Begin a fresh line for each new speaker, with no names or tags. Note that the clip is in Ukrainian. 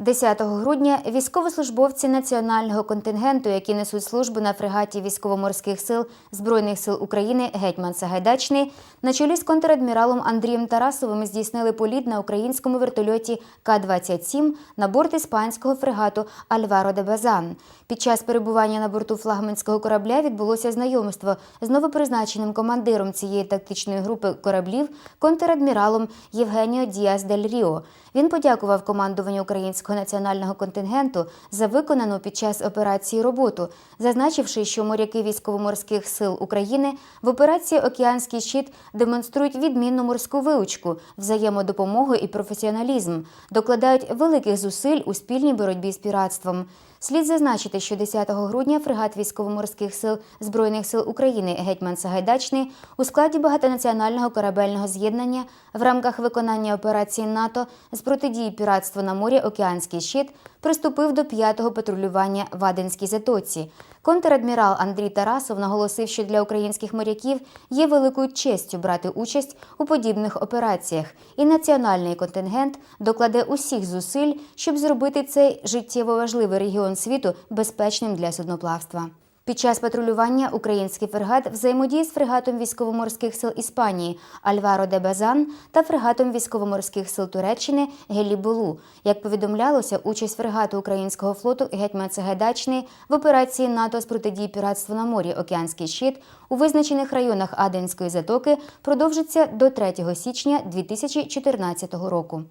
10 грудня військовослужбовці національного контингенту, які несуть службу на фрегаті військово-морських сил Збройних сил України Гетьман Сагайдачний, на чолі з контрадміралом Андрієм Тарасовим здійснили політ на українському вертольоті К-27 на борт іспанського фрегату Альваро де Базан. Під час перебування на борту флагманського корабля відбулося знайомство з новопризначеним командиром цієї тактичної групи кораблів контрадміралом Євгеніо Діас дель Ріо. Він подякував командуванню українського національного контингенту за виконану під час операції роботу, зазначивши, що моряки військово-морських сил України в операції Океанський щит демонструють відмінну морську виучку, взаємодопомогу і професіоналізм, докладають великих зусиль у спільній боротьбі з піратством. Слід зазначити, що 10 грудня фрегат військово-морських сил Збройних сил України Гетьман Сагайдачний у складі багатонаціонального корабельного з'єднання в рамках виконання операції НАТО з протидії піратству на морі Океанський щит приступив до п'ятого патрулювання в Аденській затоці. Контрадмірал Андрій Тарасов наголосив, що для українських моряків є великою честю брати участь у подібних операціях, і національний контингент докладе усіх зусиль, щоб зробити цей життєво важливий регіон світу безпечним для судноплавства. Під час патрулювання український фрегат взаємодіє з фрегатом військово-морських сил Іспанії Альваро де Базан та фрегатом військово-морських сил Туреччини Гелібулу. Як повідомлялося, участь фрегату українського флоту Гетьман Сагайдачний в операції НАТО з протидії піратству на морі Океанський щит у визначених районах Аденської затоки продовжиться до 3 січня 2014 року.